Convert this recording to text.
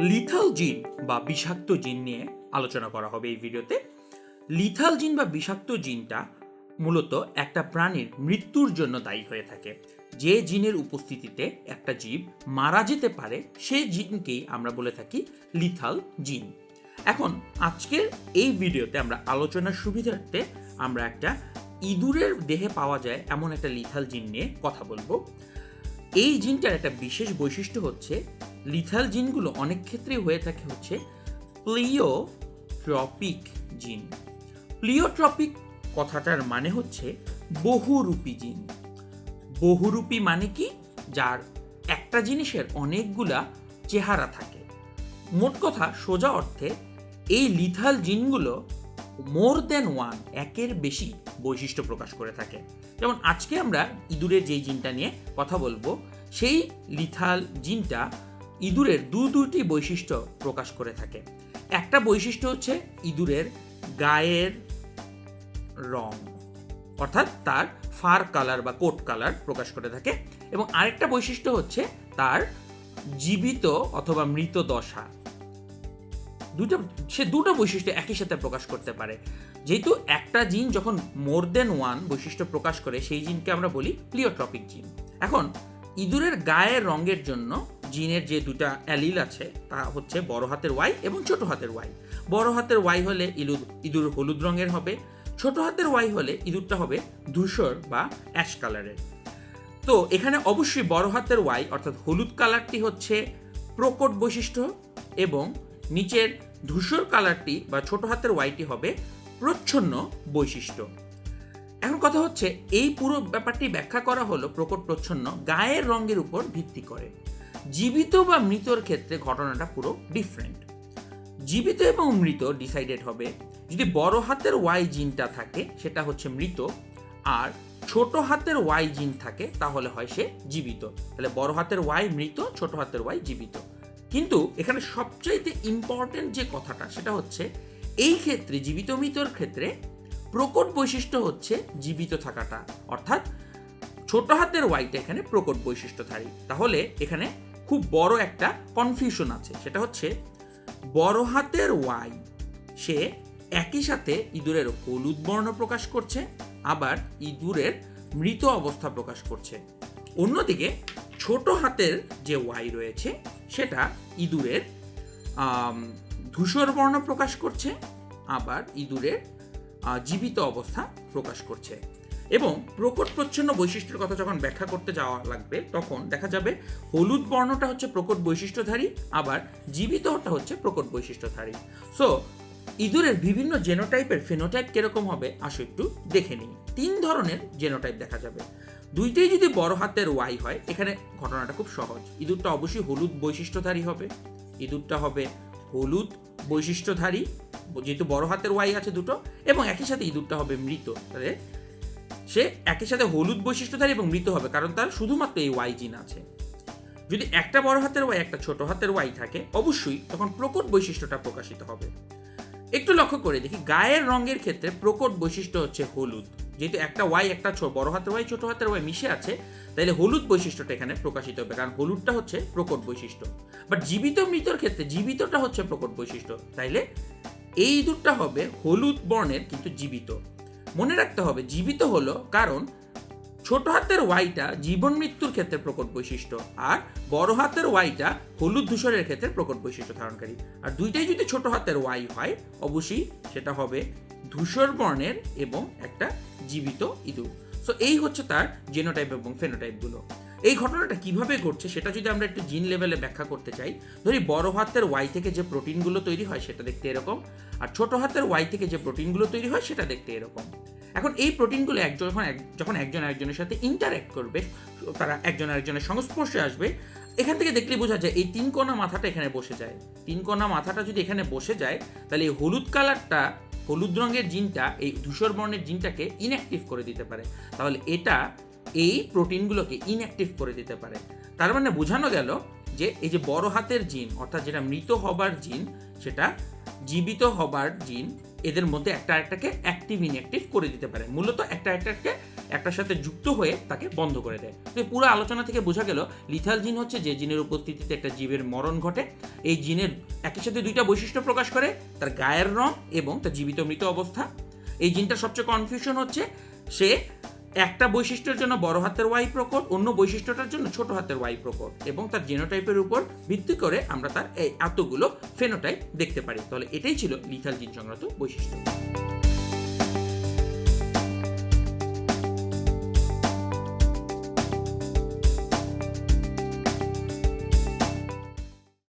Lethal জিন বা বিষাক্ত জিন নিয়ে আলোচনা করা হবে এই ভিডিওতে। লিথাল জিন বা বিষাক্ত জিনটা মূলত একটা প্রাণীর মৃত্যুর জন্য দায়ী হয়ে থাকে। যে জিনের উপস্থিতিতে একটা জীব মারা যেতে পারে সেই জিনকেই আমরা বলে থাকি লিথাল জিন এখন, আজকের এই ভিডিওতে আমরা আলোচনার সুবিধার্থে আমরা একটা ইঁদুরের দেহে পাওয়া যায় এমন একটা লিথাল জিন নিয়ে কথা বলব। এই জিনটার একটা বিশেষ বৈশিষ্ট্য হচ্ছে লিথাল জিনগুলো অনেক ক্ষেত্রে হয়ে থাকে হচ্ছে প্লিওট্রপিক জিন প্লিওট্রপিক কথাটার মানে হচ্ছে বহুরূপী জিন বহুরূপী মানে কি? যার একটা জিনিসের অনেকগুলা চেহারা থাকে। মোট কথা, সোজা অর্থে এই লিথাল জিনগুলো মোর দেন ওয়ান একের বেশি বৈশিষ্ট্য প্রকাশ করে থাকে। যেমন আজকে আমরা ইঁদুরের যেই জিনটা নিয়ে কথা বলব, সেই লিথাল জিনটা ইঁদুরের দু দুটি বৈশিষ্ট্য প্রকাশ করে থাকে। একটা বৈশিষ্ট্য হচ্ছে ইঁদুরের গায়ের রং, অর্থাৎ তার ফার কালার বা কোট কালার প্রকাশ করে থাকে। এবং আরেকটা বৈশিষ্ট্য হচ্ছে তার জীবিত অথবা মৃত দশা। দুটো, সে দুটো বৈশিষ্ট্য একই সাথে প্রকাশ করতে পারে। যেহেতু একটা জিন যখন মোর দেন ওয়ান বৈশিষ্ট্য প্রকাশ করে, সেই জিনকে আমরা বলি প্লিওট্রপিক জিন এখন, ইঁদুরের গায়ের রঙের জন্য জিনের যে দুটা অ্যালিল আছে, তা হচ্ছে বড় হাতের ওয়াই এবং ছোট হাতের ওয়াই। বড় হাতের ওয়াই হলে ইঁদুর ইঁদুর হলুদ রঙের হবে, ছোট হাতের ওয়াই হলে ইঁদুরটা হবে ধূসর বা অ্যাশ কালারের। তো এখানে অবশ্যই বড় হাতের ওয়াই, অর্থাৎ হলুদ কালারটি হচ্ছে প্রকট বৈশিষ্ট্য এবং নিচের ধূসর কালারটি বা ছোট হাতের ওয়াইটি হবে প্রচ্ছন্ন বৈশিষ্ট্য। এখন কথা হচ্ছে, এই পুরো ব্যাপারটি ব্যাখ্যা করা হলো প্রকট প্রচ্ছন্ন গায়ের রঙের উপর ভিত্তি করে। জীবিত বা মৃতর ক্ষেত্রে ঘটনাটা পুরো ডিফারেন্ট জীবিত এবং মৃত ডিসাইডেড হবে যদি বড় হাতের ওয়াই জিনটা থাকে, সেটা হচ্ছে মৃত, আর ছোট হাতের ওয়াই জিন থাকে, তাহলে হয় সে জীবিত। তাহলে বড় হাতের ওয়াই মৃত, ছোট হাতের ওয়াই জীবিত। কিন্তু এখানে সবচাইতে ইম্পর্টেন্ট যে কথাটা, সেটা হচ্ছে এই ক্ষেত্রে, জীবিত মৃতর ক্ষেত্রে প্রকট বৈশিষ্ট্য হচ্ছে জীবিত থাকাটা। অর্থাৎ ছোট হাতের ওয়াইটা এখানে প্রকট বৈশিষ্ট্যধারী। তাহলে এখানে খুব বড় একটা কনফিউশন আছে। সেটা হচ্ছে, বড় হাতের ওয়াই সে একই সাথে ইঁদুরের হলুদ বর্ণ প্রকাশ করছে, আবার ইঁদুরের মৃত অবস্থা প্রকাশ করছে। অন্যদিকে, ছোট হাতের যে ওয়াই রয়েছে, সেটা ইঁদুরের ধূসর বর্ণ প্রকাশ করছে, আবার ইঁদুরের জীবিত অবস্থা প্রকাশ করছে। এবং প্রকট প্রচ্ছন্ন বৈশিষ্ট্যের কথা যখন ব্যাখ্যা করতে যাওয়া লাগবে, তখন দেখা যাবে হলুদ বর্ণটা হচ্ছে প্রকট বৈশিষ্ট্যধারী, আবার জীবিতটা হচ্ছে প্রকট বৈশিষ্ট্যধারী। সো ইঁদুরের বিভিন্ন জেনোটাইপের ফেনোটাইপ কীরকম হবে, আসো একটু দেখে নিই। তিন ধরনের জেনোটাইপ দেখা যাবে। দুইটাই যদি বড় হাতের ওয়াই হয়, এখানে ঘটনাটা খুব সহজ। ইঁদুরটা অবশ্যই হলুদ বৈশিষ্ট্যধারী হবে। ইঁদুরটা হবে হলুদ বৈশিষ্ট্যধারী, যেহেতু বড় হাতের ওয়াই আছে দুটো, এবং একই সাথে ইঁদুরটা হবে মৃত। তাহলে সে একই সাথে হলুদ বৈশিষ্ট্যধারী এবং মৃত হবে, কারণ তার শুধুমাত্র এই ওয়াই জিন আছে। যদি একটা বড় হাতের ওয়াই একটা ছোট হাতের ওয়াই থাকে, অবশ্যই তখন প্রকট বৈশিষ্ট্যটা প্রকাশিত হবে। একটু লক্ষ্য করে দেখি, গায়ের রঙের ক্ষেত্রে প্রকট বৈশিষ্ট্য হচ্ছে হলুদ। যেহেতু একটা ওয়াই একটা বড় হাতের ওয়াই ছোট হাতের ওয়াই মিশে আছে তাহলে হলুদ বৈশিষ্ট্যটা এখানে প্রকাশিত হবে, কারণ হলুদটা হচ্ছে প্রকট বৈশিষ্ট্য। বাট জীবিত মৃতর ক্ষেত্রে জীবিতটা হচ্ছে প্রকট বৈশিষ্ট্য, তাইলে এই দুটা হবে হলুদ বর্ণের কিন্তু জীবিত। মনে রাখতে হবে, জীবিত হলো কারণ ছোট হাতের ওয়াইটা জীবন মৃত্যুর ক্ষেত্রে প্রকট বৈশিষ্ট্য আর বড় হাতের ওয়াইটা হলুদ ধূসরের ক্ষেত্রে প্রকট বৈশিষ্ট্য ধারণকারী। আর দুইটাই যদি ছোট হাতের ওয়াই হয়, অবশ্যই সেটা হবে ধূসর বর্ণের এবং একটা জীবিত ইঁদুর। সো এই হচ্ছে তার জেনোটাইপ এবং ফেনোটাইপগুলো এই ঘটনাটা কীভাবে ঘটছে সেটা যদি আমরা একটু জিন লেভেলে ব্যাখ্যা করতে চাই, ধরি বড় হাতের ওয়াই থেকে যে প্রোটিনগুলো তৈরি হয় সেটা দেখতে এরকম, আর ছোট হাতের ওয়াই থেকে যে প্রোটিনগুলো তৈরি হয় সেটা দেখতে এরকম। এখন এই প্রোটিনগুলো একজন, যখন যখন একজন আরেকজনের সাথে ইন্টারঅ্যাক্ট করবে, তারা একজন আরেকজনের সংস্পর্শে আসবে, এখান থেকে দেখলে বোঝা যায় এই তিন কোনা মাথাটা এখানে বসে যায়। তিন কোনা মাথাটা যদি এখানে বসে যায়, তাহলে এই হলুদ কালারটা, হলুদ রঙের জিনটা, এই ধূসর বর্ণের জিনটাকে ইনঅ্যাক্টিভ করে দিতে পারে। তাহলে এটা এই প্রোটিনগুলোকে ইনঅ্যাক্টিভ করে দিতে পারে। তার মানে বোঝানো গেল যে এই যে বড় হাতের জিন, অর্থাৎ যেটা মৃত হবার জিন, সেটা জীবিত হবার জিন, এদের মধ্যে একটা একটাকে অ্যাক্টিভ ইনঅ্যাক্টিভ করে দিতে পারে। মূলত একটা একটাকে একটার সাথে যুক্ত হয়ে তাকে বন্ধ করে দেয়। তো পুরো আলোচনা থেকে বোঝা গেল, লিথাল জিন হচ্ছে যে জিনের উপস্থিতিতে একটা জীবের মরণ ঘটে। এই জিনের একই সাথে দুইটা বৈশিষ্ট্য প্রকাশ করে, তার গায়ের রং এবং তার জীবিত মৃত অবস্থা। এই জিনটার সবচেয়ে কনফিউশন হচ্ছে, সে একটা বৈশিষ্ট্যের জন্য বড় হাতের ওয়াই প্রকট, অন্য বৈশিষ্ট্যটার জন্য ছোট হাতের ওয়াই প্রকট, এবং তার জেনোটাইপের উপর ভিত্তি করে আমরা তার এই এতগুলো ফেনোটাইপ দেখতে পারি। তাহলে এটাই ছিল লিথাল জিন সংক্রান্ত বৈশিষ্ট্য।